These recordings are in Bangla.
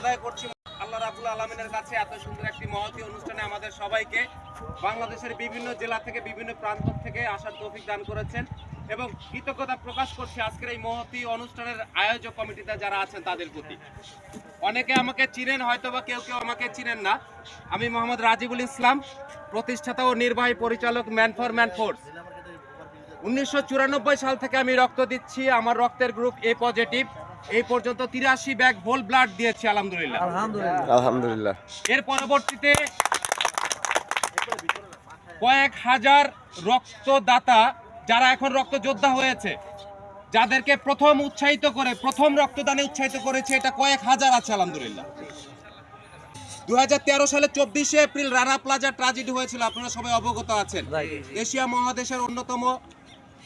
আদায় করছি। আল্লাহ রাবুল আলমিনের কাছে এত সুন্দর একটি মহতী অনুষ্ঠানে আমাদের সবাইকে বাংলাদেশের বিভিন্ন জেলা থেকে বিভিন্ন প্রান্ত থেকে আসার তৌফিক দান করেছেন এবং কৃতজ্ঞতা প্রকাশ করছি আজকের এই মহতী অনুষ্ঠানের আয়োজক কমিটিতে যারা আছেন তাদের প্রতি। অনেকে আমাকে চিনেন হয়তো বা কেউ কেউ আমাকে চিনেন না। আমি মোহাম্মদ রাজিবুল ইসলাম, প্রতিষ্ঠাতা ও নির্বাহী পরিচালক ম্যান ফর ম্যান ফোর্স। উনিশশো চুরানব্বই সাল থেকে আমি রক্ত দিচ্ছি, আমার রক্তের গ্রুপ এ পজিটিভ। এই পর্যন্ত তিরাশি ব্যাগ হোল ব্লাড দিয়েছি আলহামদুলিল্লাহ। আলহামদুলিল্লাহ। আলহামদুলিল্লাহ। এর পরবর্তীতে কয়েক হাজার রক্তদাতা যারা এখন রক্ত যোদ্ধা হয়েছে যাদেরকে প্রথম উৎসাহিত করে প্রথম রক্তদানে উৎসাহিত করেছে এটা কয়েক হাজার আছে আলহামদুলিল্লাহ। দু হাজার তেরো সালে চব্বিশে এপ্রিল রানা প্লাজা ট্রাজেডি হয়েছিল আপনারা সবাই অবগত আছেন। এশিয়া মহাদেশের অন্যতম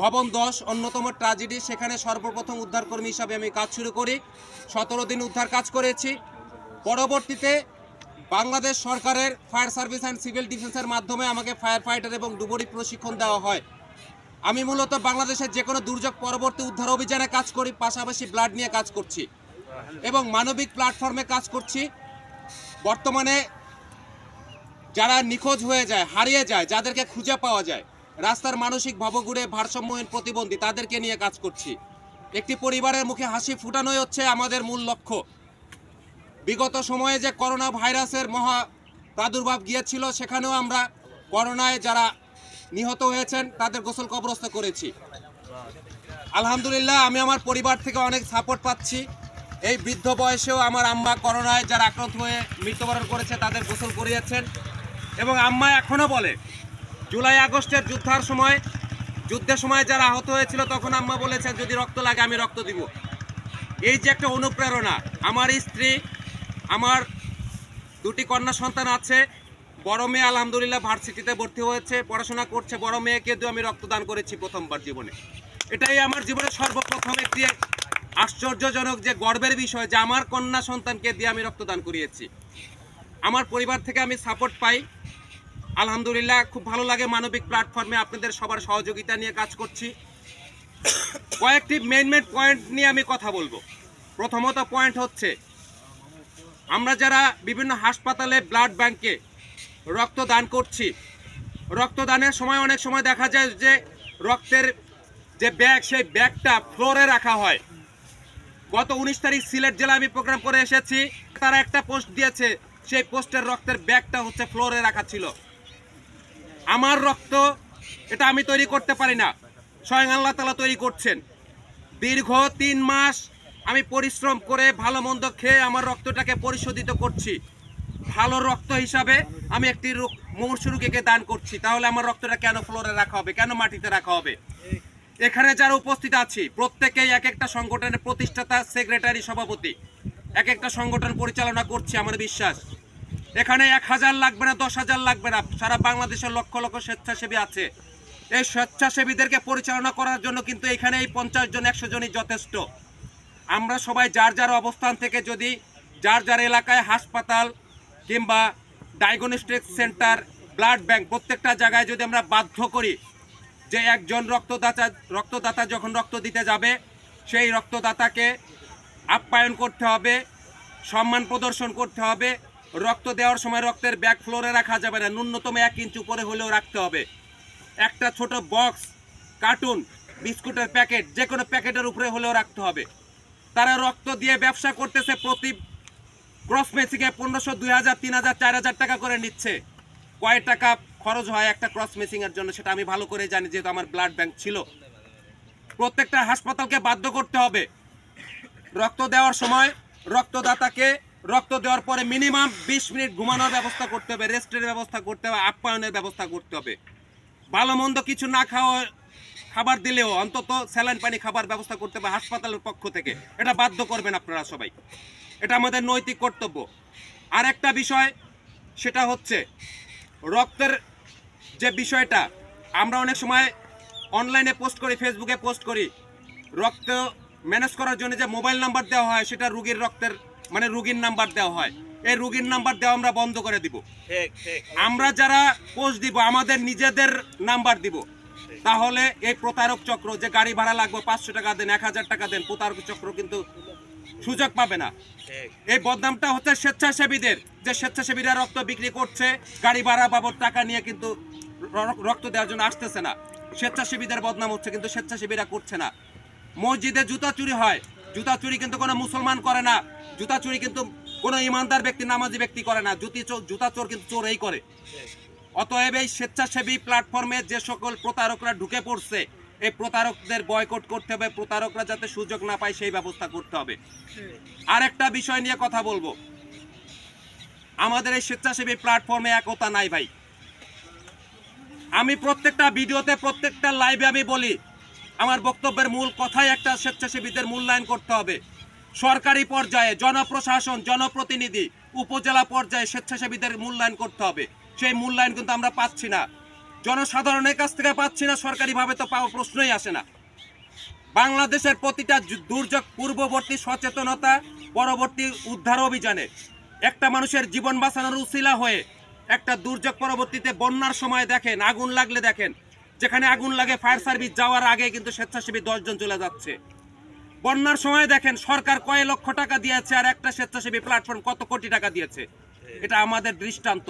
ভবন দশ, অন্যতম ট্রাজেডি। সেখানে সর্বপ্রথম উদ্ধারকর্মী হিসাবে আমি কাজ শুরু করি। সতেরো দিন উদ্ধার কাজ করেছি। পরবর্তীতে বাংলাদেশ সরকারের ফায়ার সার্ভিস অ্যান্ড সিভিল ডিফেন্সের মাধ্যমে আমাকে ফায়ার ফাইটার এবং ডুবুরি প্রশিক্ষণ দেওয়া হয়। আমি মূলত বাংলাদেশের যে কোনো দুর্যোগ পরবর্তী উদ্ধার অভিযানে কাজ করি, পাশাপাশি ব্লাড নিয়ে কাজ করছি এবং মানবিক প্ল্যাটফর্মে কাজ করছি। বর্তমানে যারা নিখোঁজ হয়ে যায়, হারিয়ে যায়, যাদেরকে খুঁজে পাওয়া যায় রাস্তার মানসিক ভাবগুড়ে ভারসাম্যহীন প্রতিবন্ধী তাদেরকে নিয়ে কাজ করছি। একটি পরিবারের মুখে হাসি ফুটানোই হচ্ছে আমাদের মূল লক্ষ্য। বিগত সময়ে যে করোনা ভাইরাসের মহা প্রাদুর্ভাব গিয়েছিল, সেখানেও আমরা করোনায় যারা নিহত হয়েছেন, তাদের গোসল কবরস্থ করেছি। আলহামদুলিল্লাহ, আমি আমার পরিবার থেকে অনেক সাপোর্ট পাচ্ছি। এই বৃদ্ধ বয়সেও আমার আম্মা করোনায় যারা আক্রান্ত হয়ে মৃত্যুবরণ করেছে, তাদের গোসল করিয়েছেন। এবং আম্মা এখনও বলে জুলাই আগস্টের যুদ্ধার সময়, যুদ্ধের সময় যারা আহত হয়েছিল, তখন আম্মা বলেছেন, যদি রক্ত লাগে, আমি রক্ত দিব। এই যে একটা অনুপ্রেরণা, আমার স্ত্রী, আমার দুটি কন্যা সন্তান আছে, বড় মেয়ে আলহামদুলিল্লাহ ভার্সিটিতে ভর্তি হয়েছে, পড়াশোনা করছে, বড় মেয়েকে দিয়ে আমি রক্তদান করেছি প্রথমবার জীবনে। এটাই আমার জীবনে সর্বপ্রথম একটি আশ্চর্যজনক যে গর্বের বিষয় যে আমার কন্যা সন্তানকে দিয়ে আমি রক্তদান করিয়েছি। আমার পরিবার থেকে আমি সাপোর্ট পাই। আলহামদুলিল্লাহ, খুব ভালো লাগে মানবিক প্ল্যাটফর্মে আপনাদের সবার সহযোগিতা নিয়ে কাজ করছি। কয়েকটি মেন মেন পয়েন্ট নিয়ে আমি কথা বলব। প্রথমত পয়েন্ট হচ্ছে, আমরা যারা বিভিন্ন হাসপাতালে ব্লাড ব্যাংকে রক্তদান করছি, রক্তদানের সময় অনেক সময় দেখা যায় যে রক্তের যে ব্যাগ সেই ব্যাগটা ফ্লোরে রাখা হয়। গত উনিশ তারিখ সিলেট জেলা আমি প্রোগ্রাম করে এসেছি, তারা একটা পোস্ট দিয়েছে, সেই পোস্টের রক্তের ব্যাগটা হচ্ছে ফ্লোরে রাখা ছিল। আমার রক্ত, এটা আমি তৈরি করতে পারি না। স্বয়ং আল্লাহ তালা তৈরি করছেন। দীর্ঘ তিন মাস আমি পরিশ্রম করে ভালো মন্দ খেয়ে আমার রক্তটাকে পরিশোধিত করছি। ভালো রক্ত হিসাবে আমি একটি মুমূর্ষু রোগীকে দান করছি। তাহলে আমার রক্তটা কেন ফ্লোরে রাখা হবে? কেন মাটিতে রাখা হবে? এখানে যারা উপস্থিত আছি, প্রত্যেকেই এক একটা সংগঠনের প্রতিষ্ঠাতা, সেক্রেটারি, সভাপতি। এক একটা সংগঠন পরিচালনা করছি, আমার বিশ্বাস। এখানে এক হাজার লাগবে না, দশ হাজার লাগবে না। সারা বাংলাদেশের লক্ষ লক্ষ স্বেচ্ছাসেবী আছে। এই স্বেচ্ছাসেবীদেরকে পরিচালনা করার জন্য কিন্তু এখানে এই পঞ্চাশ জন, একশো জনই যথেষ্ট। আমরা সবাই যার যার অবস্থান থেকে যদি যার যার এলাকায় হাসপাতাল কিংবা ডায়াগনস্টিক সেন্টার, ব্লাড ব্যাংক প্রত্যেকটা জায়গায় যদি আমরা বাধ্য করি যে একজন রক্তদাতা রক্তদাতা যখন রক্ত দিতে যাবে, সেই রক্তদাতাকে আপ্যায়ন করতে হবে, সম্মান প্রদর্শন করতে হবে রক্ত দেওয়ার সময় রক্তের ব্যাক ফ্লোরে রাখা যাবে না। ন্যূনতম এক ইঞ্চ উপরে হলেও রাখতে হবে। একটা ছোট বক্স কার্টুন বিস্কুটের প্যাকেট যে কোনো প্যাকেটের উপরে হলেও রাখতে হবে। তারা রক্ত দিয়ে ব্যবসা করতেছে প্রতি ক্রস মেসিংয়ে পনেরোশো, দুই হাজার, তিন হাজার, চার হাজার টাকা করে নিচ্ছে। কয় টাকা খরচ হয় একটা ক্রস মেসিংয়ের জন্য সেটা আমি ভালো করে জানি, যেহেতু আমার ব্লাড ব্যাংক ছিল। প্রত্যেকটা হাসপাতালকে বাধ্য করতে হবে। রক্ত দেওয়ার সময় রক্তদাতাকে রক্ত দেওয়ার পরে মিনিমাম বিশ মিনিট ঘুমানোর ব্যবস্থা করতে হবে, রেস্টের ব্যবস্থা করতে হবে, আপ্যায়নের ব্যবস্থা করতে হবে। ভালো মন্দ কিছু না খাওয়া, খাবার দিলেও অন্তত স্যালাইন পানি খাবার ব্যবস্থা করতে হবে হাসপাতালের পক্ষ থেকে। এটা বাধ্য করবেন আপনারা সবাই। এটা আমাদের নৈতিক কর্তব্য। আর একটা বিষয়, সেটা হচ্ছে রক্তের যে বিষয়টা, আমরা অনেক সময় অনলাইনে পোস্ট করি, ফেসবুকে পোস্ট করি। রক্ত ম্যানেজ করার জন্য যে মোবাইল নাম্বার দেওয়া হয়, সেটা রুগীর রক্তের মানে রুগীর নাম্বার দেওয়া হয়। এই রুগীর নাম্বার দেওয়া আমরা বন্ধ করে দিব। আমরা যারা পোস্ট দিব আমাদের নিজেদের নাম্বার দিব। তাহলে এই প্রতারক চক্র যে গাড়ি ভাড়া লাগবে পাঁচশো টাকা দেন এক হাজার টাকা দেন প্রতারক চক্র কিন্তু সুযোগ পাবে না। এই বদনামটা হচ্ছে স্বেচ্ছাসেবীদের যে স্বেচ্ছাসেবীরা রক্ত বিক্রি করছে গাড়ি ভাড়া বাবদ টাকা নিয়ে কিন্তু রক্ত দেওয়ার জন্য আসতেছে না। স্বেচ্ছাসেবীদের বদনাম হচ্ছে কিন্তু স্বেচ্ছাসেবীরা করছে না। মসজিদে জুতা চুরি হয় জুতা চুরি কিন্তু কোনো মুসলমান করে না। জুতা চুরি কিন্তু কোনো ইমানদার ব্যক্তি, নামাজি ব্যক্তি করে না। জুতি জুতা চোর কিন্তু চোর এই করে। অতএব এই স্বেচ্ছাসেবী প্ল্যাটফর্মে যে সকল প্রতারকরা ঢুকে পড়ছে, এই প্রতারকদের বয়কট করতে হবে। প্রতারকরা যাতে সুযোগ না পায়, সেই ব্যবস্থা করতে হবে। আরেকটা বিষয় নিয়ে কথা বলব। আমাদের এই স্বেচ্ছাসেবী প্ল্যাটফর্মে একতা নাই ভাই। আমি প্রত্যেকটা ভিডিওতে, প্রত্যেকটা লাইভে আমি বলি আমার বক্তব্যের মূল কথাই একটা স্বেচ্ছাসেবীদের মূল্যায়ন করতে হবে। সরকারি পর্যায়ে জনপ্রশাসন, জনপ্রতিনিধি, উপজেলা পর্যায়ে স্বেচ্ছাসেবীদের মূল্যায়ন করতে হবে। সেই মূল্যায়ন কিন্তু আমরা পাচ্ছি না। জনসাধারণের কাছ থেকে পাচ্ছি না, সরকারিভাবে তো পাওয়া প্রশ্নই আসে না। বাংলাদেশের প্রতিটা দুর্যোগ পূর্ববর্তী সচেতনতা, পরবর্তী উদ্ধার অভিযানে একটা মানুষের জীবন বাঁচানোর উশিলা হয়ে একটা দুর্যোগ পরবর্তীতে বন্যার সময় দেখেন, আগুন লাগলে দেখেন যেখানে আগুন লাগে ফায়ার সার্ভিস যাওয়ার আগে কিন্তু স্বেচ্ছাসেবী দশজন চলে যাচ্ছে। বন্যার সময় দেখেন, সরকার কয় লক্ষ টাকা দিয়েছে আর একটা স্বেচ্ছাসেবী প্ল্যাটফর্ম কত কোটি টাকা দিয়েছে? এটা আমাদের দৃষ্টান্ত।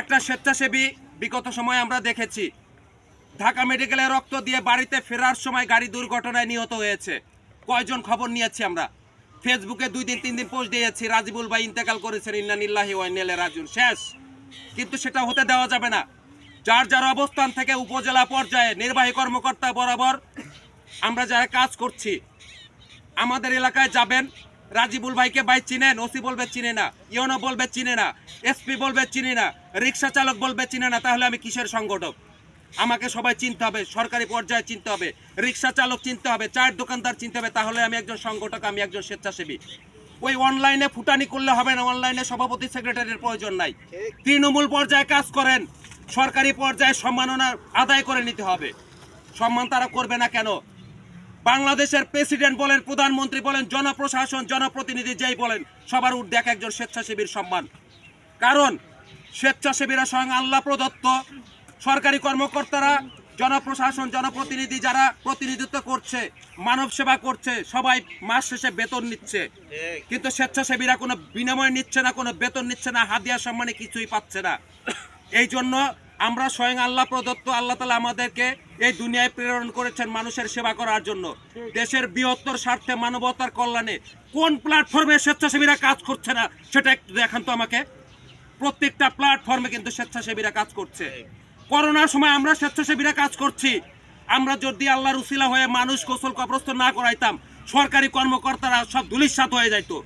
একটা স্বেচ্ছাসেবী, বিগত সময় আমরা দেখেছি, ঢাকা মেডিকেলে রক্ত দিয়ে বাড়িতে ফেরার সময় গাড়ি দুর্ঘটনায় নিহত হয়েছে। কয়জন খবর নিয়েছি আমরা? ফেসবুকে দুই দিন, তিন দিন পোস্ট দিয়েছি, রাজিবুল ভাই ইন্তেকাল করেছেন ইন্নানিল্লাহি ওয়াইনেলে রাজুন শেষ। কিন্তু সেটা হতে দেওয়া যাবে না। যার যার অবস্থান থেকে উপজেলা পর্যায়ে নির্বাহী কর্মকর্তা বরাবর আমরা যারা কাজ করছি আমাদের এলাকায় যাবেন। রাজিবুল ভাইকে ভাই চিনেন ওসি বলবে চিনে না ইয়নো বলবে চিনে না এসপি বলবে চিনে না রিক্সা চালক বলবে চিনে না তাহলে আমি কিসের সংগঠক? আমাকে সবাই চিনতে হবে সরকারি পর্যায়ে চিনতে হবে রিক্সা চালক চিনতে হবে চায়ের দোকানদার চিনতে হবে তাহলে আমি একজন সংগঠক আমি একজন স্বেচ্ছাসেবী। ওই অনলাইনে ফুটানি করলে হবে না অনলাইনে সভাপতি সেক্রেটারির প্রয়োজন নাই। তৃণমূল পর্যায়ে কাজ করেন সরকারি পর্যায়ে সম্মাননা আদায় করে নিতে হবে। সম্মান তারা করবে না কেন? বাংলাদেশের প্রেসিডেন্ট বলেন, প্রধানমন্ত্রী বলেন, জনপ্রশাসন, জনপ্রতিনিধি যেই বলেন, সবার উর্ধে এক একজন স্বেচ্ছাসেবীর সম্মান। কারণ স্বেচ্ছাসেবীরা স্বয়ং আল্লাহ প্রদত্ত। সরকারি কর্মকর্তারা, জনপ্রশাসন, জনপ্রতিনিধি যারা প্রতিনিধিত্ব করছে, মানব সেবা করছে, সবাই মাস শেষে বেতন নিচ্ছে। কিন্তু স্বেচ্ছাসেবীরা কোনো বিনিময় নিচ্ছে না, কোনো বেতন নিচ্ছে না, হাদিয়া সম্মানে কিছুই পাচ্ছে না। এই জন্য আমরা স্বয়ং আল্লাহ প্রদত্ত, আল্লাহ তালা আমাদেরকে এই দুনিয়ায় প্রেরণ করেছেন মানুষের সেবা করার জন্য। দেশের বৃহত্তর স্বার্থে, মানবতার কল্যাণে কোন প্ল্যাটফর্মে স্বেচ্ছাসেবীরা কাজ করছে না, সেটা একটু দেখান তো আমাকে। প্রত্যেকটা প্ল্যাটফর্মে কিন্তু স্বেচ্ছাসেবীরা কাজ করছে। করোনার সময় আমরা স্বেচ্ছাসেবীরা কাজ করছি। আমরা যদি আল্লাহর উসিলা হয়ে মানুষ গোসল কবরস্থ না করাইতাম, সরকারি কর্মকর্তারা সব দুলিশাত হয়ে যাইতো।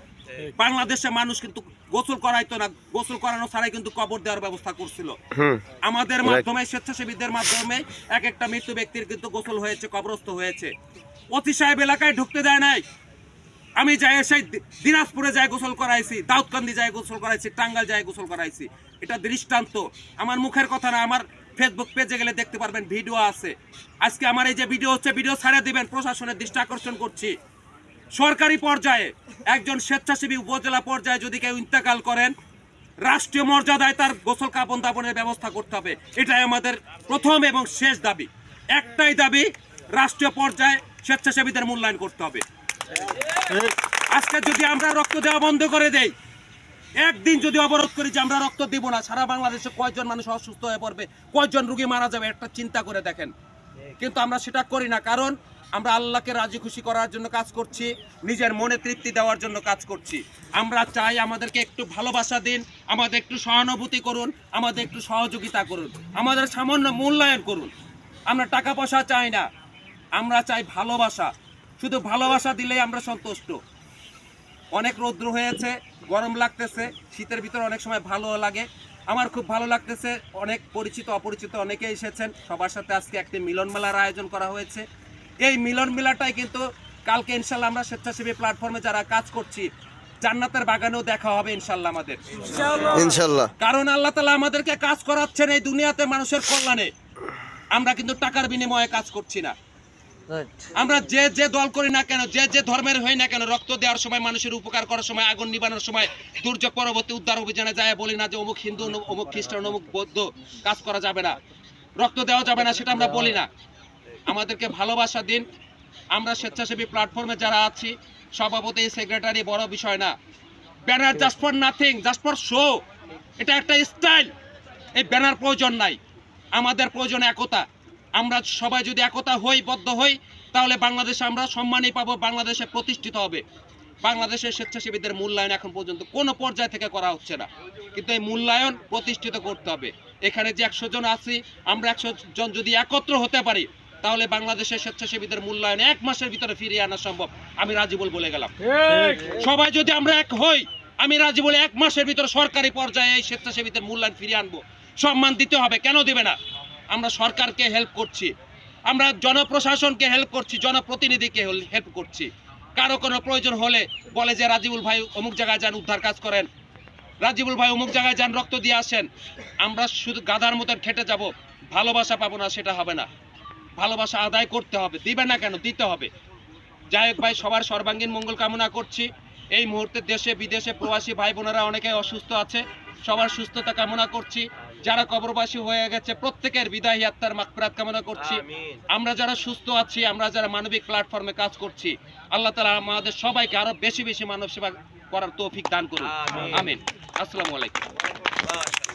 বাংলাদেশে মানুষ কিন্তু গোসল করাইতো না গোসল করানো ছাড়াই কিন্তু কবর দেওয়ার ব্যবস্থা করছিল। আমাদের মাধ্যমে স্বেচ্ছাসেবীদের মাধ্যমে এক একটা মৃত্যু ব্যক্তির কিন্তু গোসল হয়েছে কবরস্থ হয়েছে। অতি সাহেব এলাকায় ঢুকতে দেয় নাই। আমি যাই সেই দিনাজপুরে যাই গোসল করাইছি দাউদকান্দি যাই গোসল করাইছি টাঙ্গাল যাই গোসল করাইছি। এটা দৃষ্টান্ত। আমার মুখের কথা না আমার ফেসবুক পেজে গেলে দেখতে পারবেন ভিডিও আছে। আজকে আমার এই যে ভিডিও হচ্ছে ভিডিও ছাড়িয়ে দিবেন প্রশাসনের দৃষ্টি আকর্ষণ করছি। সরকারি পর্যায়ে, একজন স্বেচ্ছাসেবী উপজেলা পর্যায়ে যদি কেউ ইন্তেকাল করেন, রাষ্ট্রীয় মর্যাদায় তার গোসল কাপন দাপনের ব্যবস্থা করতে হবে। এটাই আমাদের প্রথম এবং শেষ দাবি। একটাই দাবি, রাষ্ট্রীয় পর্যায়ে স্বেচ্ছাসেবীদের মূল্যায়ন করতে হবে। আজকে যদি আমরা রক্ত দেওয়া বন্ধ করে দেই, একদিন যদি অবরোধ করি যে আমরা রক্ত দিব না, সারা বাংলাদেশে কয়েকজন মানুষ অসুস্থ হয়ে পড়বে কয়েকজন রুগী মারা যাবে, একটা চিন্তা করে দেখেন। কিন্তু আমরা সেটা করি না, কারণ আমরা আল্লাহকে রাজি খুশি করার জন্য কাজ করছি, নিজের মনে তৃপ্তি দেওয়ার জন্য কাজ করছি। আমরা চাই আমাদেরকে একটু ভালোবাসা দিন, আমাদের একটু সহানুভূতি করুন, আমাদের একটু সহযোগিতা করুন, আমাদের সামান্য মূল্যায়ন করুন। আমরা টাকা পয়সা চাই না, আমরা চাই ভালোবাসা। শুধু ভালোবাসা দিলেই আমরা সন্তুষ্ট। অনেক রৌদ্র হয়েছে, গরম লাগতেছে, শীতের ভিতরে অনেক সময় ভালো লাগে। আমার খুব ভালো লাগতেছে, অনেক পরিচিত, অপরিচিত অনেকে এসেছেন। সবার সাথে আজকে একটি মিলন মেলার আয়োজন করা হয়েছে। এই মিলন মেলাটাই কিন্তু কালকে ইনশাল্লাহ আমরা স্বেচ্ছাসেবী প্ল্যাটফর্মে যারা কাজ করছি জান্নাতের বাগানেও দেখা হবে ইনশাল্লাহ আমাদের। ইনশাল্লাহ। কারণ আল্লাহ তালা আমাদেরকে কাজ করাচ্ছেন এই দুনিয়াতে মানুষের কল্যাণে। আমরা কিন্তু টাকার বিনিময়ে কাজ করছি না। আমরা যে যে দল করি না কেন যে যে ধর্মের হই না কেন রক্ত দেওয়ার সময় মানুষের উপকার করার সময় আগুন নিবানোর সময় দুর্যোগ পরবর্তী উদ্ধার অভিযানে যায় বলি না যে অমুক হিন্দু অমুক খ্রিস্টান অমুক বৌদ্ধ কাজ করা যাবে না। রক্ত দেওয়া যাবে না সেটা আমরা বলি না। আমাদেরকে ভালোবাসা দিন। আমরা স্বেচ্ছাসেবী প্ল্যাটফর্মে যারা আছি, সভাপতি সেক্রেটারি বড় বিষয় না। Banner just for nothing just for show এটা একটা স্টাইল এই ব্যানার প্রয়োজন নাই। আমাদের প্রয়োজন একতা। আমরা সবাই যদি একতা হই, বদ্ধ হই, তাহলে বাংলাদেশে আমরা সম্মানই পাবো, বাংলাদেশে প্রতিষ্ঠিত হবে। বাংলাদেশের স্বেচ্ছাসেবীদের মূল্যায়ন এখন পর্যন্ত কোনো পর্যায় থেকে করা হচ্ছে না। কিন্তু এই মূল্যায়ন প্রতিষ্ঠিত করতে হবে। এখানে যে একশো জন আছি, আমরা একশো জন যদি একত্র হতে পারি তাহলে বাংলাদেশের স্বেচ্ছাসেবীদের মূল্যায়ন এক মাসের ভিতরে ফিরিয়ে আনা সম্ভব। আমি রাজিবুল বলে গেলাম। সবাই যদি আমরা এক হই আমি রাজি বলে এক মাসের ভিতরে সরকারি পর্যায়ে এই স্বেচ্ছাসেবীদের মূল্যায়ন ফিরিয়ে আনব। সম্মান দিতে হবে কেন দিবে না? আমরা সরকারকে হেল্প করছি। আমরা জনপ্রশাসনকে হেল্প করছি জনপ্রতিনিধিকে হেল্প করছি। কারও কোনো প্রয়োজন হলে বলে যে রাজিবুল ভাই অমুক জায়গায় যান উদ্ধার কাজ করেন। রাজিবুল ভাই অমুক জায়গায় যান রক্ত দিয়ে আসেন। আমরা শুধু গাধার মতন খেটে যাব ভালোবাসা পাবো না সেটা হবে না। ভালোবাসা আদায় করতে হবে দিবে না কেন দিতে হবে। যাই হোক ভাই সবার সর্বাঙ্গীন মঙ্গল কামনা করছি। এই মুহূর্তে দেশে বিদেশে প্রবাসী ভাই বোনেরা অনেকে অসুস্থ আছে। সবার সুস্থতা কামনা করছি। যারা কবরবাসী হয়ে গেছে প্রত্যেকের বিদায় আত্মার মাকফিরাত কামনা করছি। আমরা যারা সুস্থ আছি আমরা যারা মানবিক প্ল্যাটফর্মে কাজ করছি আল্লাহ তালা আমাদের সবাইকে আরও বেশি বেশি মানব সেবা করার তৌফিক দান করুন। আমিন। আমিন। আসসালামু আলাইকুম।